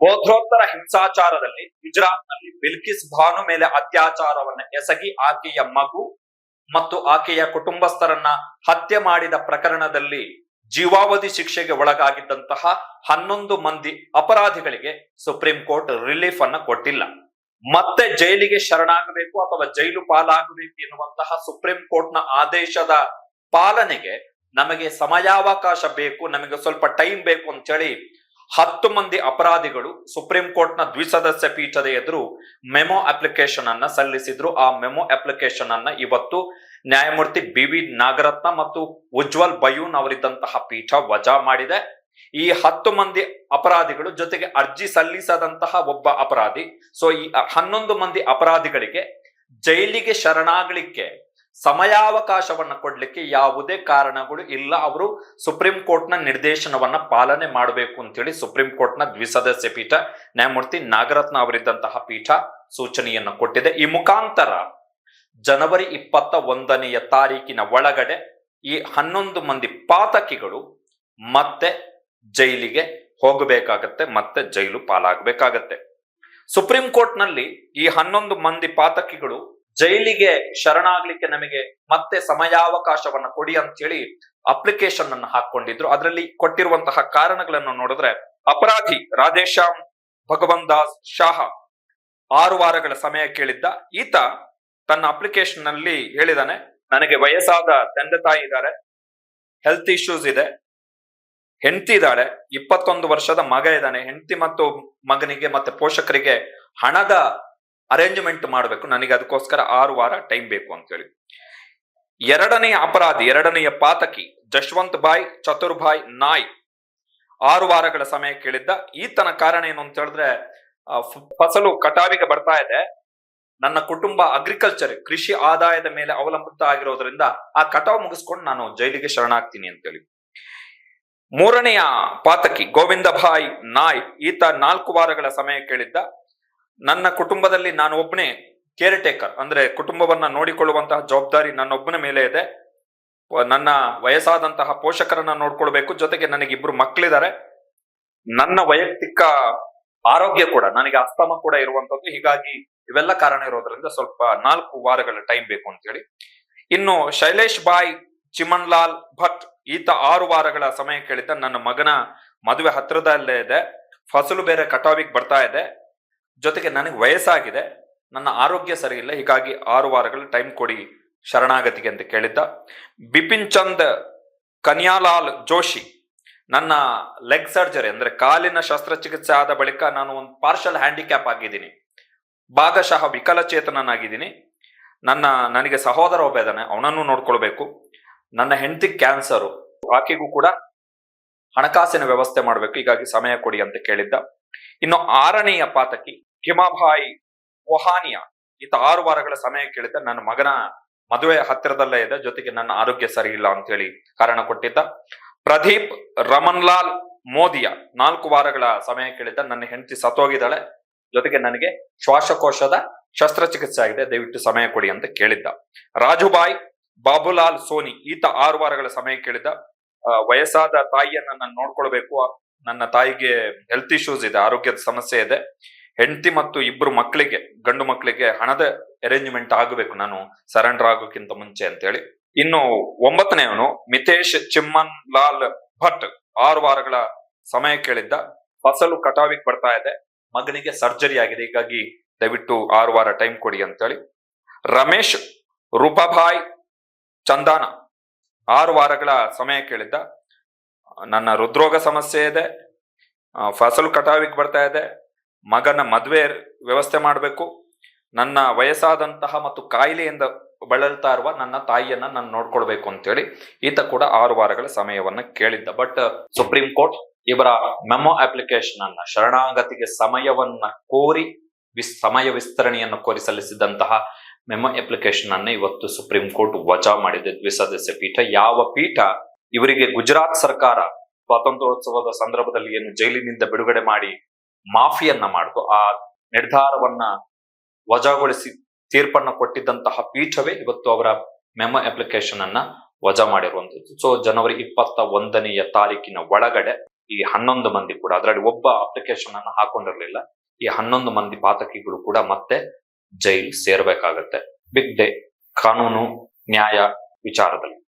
ಗೋತ್ರೋತ್ತರ ಹಿಂಸಾಚಾರದಲ್ಲಿ ಗುಜರಾತ್ನಲ್ಲಿ ಬಿಲ್ಕಿಸ್ ಭಾನು ಮೇಲೆ ಅತ್ಯಾಚಾರವನ್ನ ಎಸಗಿ ಆಕೆಯ ಮಗು ಮತ್ತು ಆಕೆಯ ಕುಟುಂಬಸ್ಥರನ್ನ ಹತ್ಯೆ ಮಾಡಿದ ಪ್ರಕರಣದಲ್ಲಿ ಜೀವಾವಧಿ ಶಿಕ್ಷೆಗೆ ಒಳಗಾಗಿದ್ದಂತಹ ಹನ್ನೊಂದು ಮಂದಿ ಅಪರಾಧಿಗಳಿಗೆ ಸುಪ್ರೀಂ ಕೋರ್ಟ್ ರಿಲೀಫ್ ಅನ್ನ ಕೊಟ್ಟಿಲ್ಲ. ಮತ್ತೆ ಜೈಲಿಗೆ ಶರಣಾಗಬೇಕು ಅಥವಾ ಜೈಲು ಪಾಲಾಗಬೇಕು ಎನ್ನುವಂತಹ ಸುಪ್ರೀಂ ಕೋರ್ಟ್ನ ಆದೇಶದ ಪಾಲನೆಗೆ ನಮಗೆ ಸಮಯಾವಕಾಶ ಬೇಕು, ನಮಗೆ ಸ್ವಲ್ಪ ಟೈಮ್ ಬೇಕು ಅಂತೇಳಿ ಹತ್ತು ಮಂದಿ ಅಪರಾಧಿಗಳು ಸುಪ್ರೀಂ ಕೋರ್ಟ್ನ ದ್ವಿಸದಸ್ಯ ಪೀಠದ ಎದುರು ಮೆಮೊ ಅಪ್ಲಿಕೇಶನ್ ಅನ್ನ ಸಲ್ಲಿಸಿದ್ರು. ಆ ಮೆಮೊ ಅಪ್ಲಿಕೇಶನ್ ಅನ್ನ ಇವತ್ತು ನ್ಯಾಯಮೂರ್ತಿ ಬಿ ವಿ ನಾಗರತ್ನ ಮತ್ತು ಉಜ್ವಲ್ ಬಯೂನ್ ಅವರಿದ್ದಂತಹ ಪೀಠ ವಜಾ ಮಾಡಿದೆ. ಈ ಹತ್ತು ಮಂದಿ ಅಪರಾಧಿಗಳು ಜೊತೆಗೆ ಅರ್ಜಿ ಸಲ್ಲಿಸದಂತಹ ಒಬ್ಬ ಅಪರಾಧಿ. ಸೊ ಈ ಹನ್ನೊಂದು ಮಂದಿ ಅಪರಾಧಿಗಳಿಗೆ ಜೈಲಿಗೆ ಶರಣಾಗಲಿಕ್ಕೆ ಸಮಯಾವಕಾಶವನ್ನ ಕೊಡ್ಲಿಕ್ಕೆ ಯಾವುದೇ ಕಾರಣಗಳು ಇಲ್ಲ. ಅವರು ಸುಪ್ರೀಂ ಕೋರ್ಟ್ನ ನಿರ್ದೇಶನವನ್ನ ಪಾಲನೆ ಮಾಡಬೇಕು ಅಂತೇಳಿ ಸುಪ್ರೀಂ ಕೋರ್ಟ್ನ ದ್ವಿಸದಸ್ಯ ಪೀಠ, ನ್ಯಾಯಮೂರ್ತಿ ನಾಗರತ್ನ ಅವರಿದ್ದಂತಹ ಪೀಠ ಸೂಚನೆಯನ್ನು ಕೊಟ್ಟಿದೆ. ಈ ಮುಖಾಂತರ ಜನವರಿ ಇಪ್ಪತ್ತ ಒಂದನೆಯ ತಾರೀಕಿನ ಒಳಗಡೆ ಈ ಹನ್ನೊಂದು ಮಂದಿ ಪಾತಕಿಗಳು ಮತ್ತೆ ಜೈಲಿಗೆ ಹೋಗಬೇಕಾಗತ್ತೆ, ಮತ್ತೆ ಜೈಲು ಪಾಲಾಗಬೇಕಾಗತ್ತೆ. ಸುಪ್ರೀಂ ಕೋರ್ಟ್ನಲ್ಲಿ ಈ ಹನ್ನೊಂದು ಮಂದಿ ಪಾತಕಿಗಳು ಜೈಲಿಗೆ ಶರಣಾಗ್ಲಿಕ್ಕೆ ನಮಗೆ ಮತ್ತೆ ಸಮಯಾವಕಾಶವನ್ನ ಕೊಡಿ ಅಂತ ಹೇಳಿ ಅಪ್ಲಿಕೇಶನ್ ಅನ್ನು ಹಾಕೊಂಡಿದ್ರು ಅದರಲ್ಲಿ ಕೊಟ್ಟಿರುವಂತಹ ಕಾರಣಗಳನ್ನು ನೋಡಿದ್ರೆ ಅಪರಾಧಿ ರಾಧೇಶ್ಯಾಮ್ ಭಗವನ್ ದಾಸ್ ಶಾಹ ಆರು ವಾರಗಳ ಸಮಯ ಕೇಳಿದ್ದ. ಈತ ತನ್ನ ಅಪ್ಲಿಕೇಶನ್ನಲ್ಲಿ ಹೇಳಿದಾನೆ, ನನಗೆ ವಯಸ್ಸಾದ ತಂದೆ ತಾಯಿ ಇದ್ದಾರೆ ಹೆಲ್ತ್ ಇಶ್ಯೂಸ್ ಇದೆ, ಹೆಂಡತಿ ಇದ್ದಾಳೆ, ಇಪ್ಪತ್ತೊಂದು ವರ್ಷದ ಮಗ ಇದ್ದಾನೆ. ಹೆಂಡತಿ ಮತ್ತು ಮಗನಿಗೆ ಮತ್ತೆ ಪೋಷಕರಿಗೆ ಹಣದ ಅರೇಂಜ್ಮೆಂಟ್ ಮಾಡಬೇಕು. ನನಗೆ ಅದಕ್ಕೋಸ್ಕರ ಆರು ವಾರ ಟೈಮ್ ಬೇಕು ಅಂತ ಹೇಳಿ. ಎರಡನೆಯ ಅಪರಾಧಿ, ಎರಡನೆಯ ಪಾತಕಿ, ಜಶ್ವಂತ್ ಬಾಯ್ ಚತುರ್ಭಾಯ್ ನಾಯ್. ಆರು ವಾರಗಳ ಸಮಯ ಕೇಳಿದ್ದ. ಈತನ ಕಾರಣ ಏನು ಅಂತ ಹೇಳಿದ್ರೆ ಫಸಲು ಕಟಾವಿಗೆ ಬರ್ತಾ ಇದೆ. ನನ್ನ ಕುಟುಂಬ ಅಗ್ರಿಕಲ್ಚರ್ ಕೃಷಿ ಆದಾಯದ ಮೇಲೆ ಅವಲಂಬಿತ ಆಗಿರೋದ್ರಿಂದ ಆ ಕಟಾವ್ ಮುಗಿಸ್ಕೊಂಡು ನಾನು ಜೈಲಿಗೆ ಶರಣಾಗ್ತೀನಿ ಅಂತೇಳಿ ಮೂರನೆಯ ಪಾತಕಿ, ಗೋವಿಂದ ಭಾಯ್ ನಾಯ್. ಈತ ನಾಲ್ಕು ವಾರಗಳ ಸಮಯ ಕೇಳಿದ್ದ. ನನ್ನ ಕುಟುಂಬದಲ್ಲಿ ನಾನು ಒಬ್ಬನೇ ಕೇರ್ ಟೇಕರ್ ಅಂದ್ರೆ ಕುಟುಂಬವನ್ನ ನೋಡಿಕೊಳ್ಳುವಂತಹ ಜವಾಬ್ದಾರಿ ನನ್ನೊಬ್ಬನ ಮೇಲೆ ಇದೆ. ನನ್ನ ವಯಸ್ಸಾದಂತಹ ಪೋಷಕರನ್ನ ನೋಡ್ಕೊಳ್ಬೇಕು, ಜೊತೆಗೆ ನನಗೆ ಇಬ್ರು ಮಕ್ಕಳಿದ್ದಾರೆ ನನ್ನ ವೈಯಕ್ತಿಕ ಆರೋಗ್ಯ ಕೂಡ, ನನಗೆ ಅಸ್ತಮ ಕೂಡ ಇರುವಂತದ್ದು ಹೀಗಾಗಿ ಇವೆಲ್ಲ ಕಾರಣ ಇರೋದ್ರಿಂದ ಸ್ವಲ್ಪ ನಾಲ್ಕು ವಾರಗಳ ಟೈಮ್ ಬೇಕು ಅಂತ ಹೇಳಿ. ಇನ್ನು ಶೈಲೇಶ್ ಬಾಯ್, ಚಿಮನ್ಲಾಲ್ ಭಟ್, ಈತ ಆರು ವಾರಗಳ ಸಮಯ ಕೇಳಿದ್ದ ನನ್ನ ಮಗನ ಮದುವೆ ಹತ್ತಿರದಲ್ಲೇ ಇದೆ. ಫಸಲು ಬೇರೆ ಕಟಾವಿಗೆ ಬರ್ತಾ ಇದೆ. ಜೊತೆಗೆ ನನಗೆ ವಯಸ್ಸಾಗಿದೆ, ನನ್ನ ಆರೋಗ್ಯ ಸರಿಯಿಲ್ಲ ಹೀಗಾಗಿ ಆರು ವಾರಗಳ ಟೈಮ್ ಕೊಡಿ ಶರಣಾಗತಿಗೆ ಅಂತ ಕೇಳಿದ್ದ. ಬಿಪಿನ್ ಚಂದ್ ಕನ್ಯಾಲಾಲ್ ಜೋಶಿ, ನನ್ನ ಲೆಗ್ ಸರ್ಜರಿ ಅಂದ್ರೆ ಕಾಲಿನ ಶಸ್ತ್ರಚಿಕಿತ್ಸೆ ಆದ ಬಳಿಕ ನಾನು ಒಂದು ಪಾರ್ಷಲ್ ಹ್ಯಾಂಡಿಕ್ಯಾಪ್ ಆಗಿದ್ದೀನಿ. ಭಾಗಶಃ ವಿಕಲಚೇತನನಾಗಿದ್ದೀನಿ. ನನ್ನ, ನನಗೆ ಸಹೋದರ ಒಬ್ಬ ಇದ್ದಾನೆ, ಅವನನ್ನು ನೋಡ್ಕೊಳ್ಬೇಕು. ನನ್ನ ಹೆಂಡತಿ ಕ್ಯಾನ್ಸರು ಆಕೆಗೂ ಕೂಡ ಹಣಕಾಸಿನ ವ್ಯವಸ್ಥೆ ಮಾಡಬೇಕು, ಹೀಗಾಗಿ ಸಮಯ ಕೊಡಿ ಅಂತ ಕೇಳಿದ್ದ. ಇನ್ನು ಆರನೆಯ ಪಾತಕಿ ಹಿಮಾಭಾಯಿ ಒಹಾನಿಯಾ ಈತ ಆರು ವಾರಗಳ ಸಮಯ ಕೇಳಿದ್ದ ನನ್ನ ಮಗನ ಮದುವೆ ಹತ್ತಿರದಲ್ಲೇ ಇದೆ, ಜೊತೆಗೆ ನನ್ನ ಆರೋಗ್ಯ ಸರಿ ಇಲ್ಲ ಅಂತ ಹೇಳಿ ಕಾರಣ ಕೊಟ್ಟಿದ್ದ. ಪ್ರದೀಪ್ ರಮನ್ಲಾಲ್ ಮೋದಿಯ ನಾಲ್ಕು ವಾರಗಳ ಸಮಯ ಕೇಳಿದ್ದ ನನ್ನ ಹೆಂಡತಿ ಸತ್ತೋಗಿದ್ದಾಳೆ, ಜೊತೆಗೆ ನನಗೆ ಶ್ವಾಸಕೋಶದ ಶಸ್ತ್ರಚಿಕಿತ್ಸೆ ಆಗಿದೆ, ದಯವಿಟ್ಟು ಸಮಯ ಕೊಡಿ ಅಂತ ಕೇಳಿದ್ದ. ರಾಜುಬಾಯ್ ಬಾಬುಲಾಲ್ ಸೋನಿ, ಈತ ಆರು ವಾರಗಳ ಸಮಯ ಕೇಳಿದ್ದ. ವಯಸ್ಸಾದ ತಾಯಿಯನ್ನ ನಾನು ನೋಡ್ಕೊಳ್ಬೇಕು, ನನ್ನ ತಾಯಿಗೆ ಹೆಲ್ತ್ ಇಶ್ಯೂಸ್ ಇದೆ, ಆರೋಗ್ಯದ ಸಮಸ್ಯೆ ಇದೆ. ಹೆಂಡತಿ ಮತ್ತು ಇಬ್ರು ಮಕ್ಕಳಿಗೆ, ಗಂಡು ಮಕ್ಕಳಿಗೆ ಹಣದ ಅರೇಂಜ್ಮೆಂಟ್ ಆಗಬೇಕು ನಾನು ಸರೆಂಡರ್ ಆಗೋಕ್ಕಿಂತ ಮುಂಚೆ ಅಂತೇಳಿ. ಇನ್ನು ಒಂಬತ್ತನೆಯವನು ಮಿತೇಶ್ ಚಿಮ್ಮನ್ ಲಾಲ್ ಭಟ್. ಆರು ವಾರಗಳ ಸಮಯ ಕೇಳಿದ್ದ. ಫಸಲು ಕಟಾವಿಗೆ ಬರ್ತಾ ಇದೆ. ಮಗನಿಗೆ ಸರ್ಜರಿ ಆಗಿದೆ. ಹೀಗಾಗಿ ದಯವಿಟ್ಟು ಆರು ವಾರ ಟೈಮ್ ಕೊಡಿ ಅಂತೇಳಿ. ರಮೇಶ್ ರೂಪಾಭಾಯ್ ಚಂದಾನ. ಆರು ವಾರಗಳ ಸಮಯ ಕೇಳಿದ್ದ. ನನ್ನ ಹೃದ್ರೋಗ ಸಮಸ್ಯೆ ಇದೆ. ಫಸಲು ಕಟಾವಿಗೆ ಬರ್ತಾ ಇದೆ. ಮಗನ ಮದುವೆ ವ್ಯವಸ್ಥೆ ಮಾಡಬೇಕು. ನನ್ನ ವಯಸ್ಸಾದಂತಹ ಮತ್ತು ಕಾಯಿಲೆಯಿಂದ ಬಳಲ್ತಾ ಇರುವ ನನ್ನ ತಾಯಿಯನ್ನ ನಾನು ನೋಡ್ಕೊಳ್ಬೇಕು ಅಂತೇಳಿ ಈತ ಕೂಡ ಆರು ವಾರಗಳ ಸಮಯವನ್ನ ಕೇಳಿದ್ದ. ಬಟ್ ಸುಪ್ರೀಂ ಕೋರ್ಟ್ ಇವರ ಮೆಮೊ ಅಪ್ಲಿಕೇಶನ್ ಅನ್ನ ಶರಣಾಗತಿಗೆ ಸಮಯವನ್ನ ಕೋರಿ ವಿಸ್, ಸಮಯ ವಿಸ್ತರಣೆಯನ್ನು ಕೋರಿ ಸಲ್ಲಿಸಿದಂತಹ ಮೆಮೊ ಅಪ್ಲಿಕೇಶನ್ ಅನ್ನ ಇವತ್ತು ಸುಪ್ರೀಂ ಕೋರ್ಟ್ ವಜಾ ಮಾಡಿದೆ. ದ್ವಿಸದಸ್ಯ ಪೀಠ. ಯಾವ ಪೀಠ? ಇವರಿಗೆ ಗುಜರಾತ್ ಸರ್ಕಾರ ಸ್ವಾತಂತ್ರ್ಯೋತ್ಸವದ ಸಂದರ್ಭದಲ್ಲಿ ಏನು ಜೈಲಿನಿಂದ ಬಿಡುಗಡೆ ಮಾಡಿ ಮಾಫಿಯನ್ನ ಮಾಡಿತು ಆ ನಿರ್ಧಾರವನ್ನ ವಜಾಗೊಳಿಸಿ ತೀರ್ಪನ್ನ ಕೊಟ್ಟಿದ್ದಂತಹ ಪೀಠವೇ ಇವತ್ತು ಅವರ ಮೆಮೊ ಅಪ್ಲಿಕೇಶನ್ ಅನ್ನ ವಜಾ ಮಾಡಿರುವಂತದ್ದು. ಸೊ ಜನವರಿ ಇಪ್ಪತ್ತ ಒಂದನೆಯ ತಾರೀಕಿನ ಒಳಗಡೆ ಈ ಹನ್ನೊಂದು ಮಂದಿ ಕೂಡ, ಅದರಲ್ಲಿ ಒಬ್ಬ ಅಪ್ಲಿಕೇಶನ್ ಅನ್ನು ಹಾಕೊಂಡಿರ್ಲಿಲ್ಲ. ಈ ಹನ್ನೊಂದು ಮಂದಿ ಪಾತಕಿಗಳು ಕೂಡ ಮತ್ತೆ ಜೈಲ್ ಸೇರ್ಬೇಕಾಗತ್ತೆ. ಬಿಗ್ ಡೇ ಕಾನೂನು, ನ್ಯಾಯ ವಿಚಾರದಲ್ಲಿ.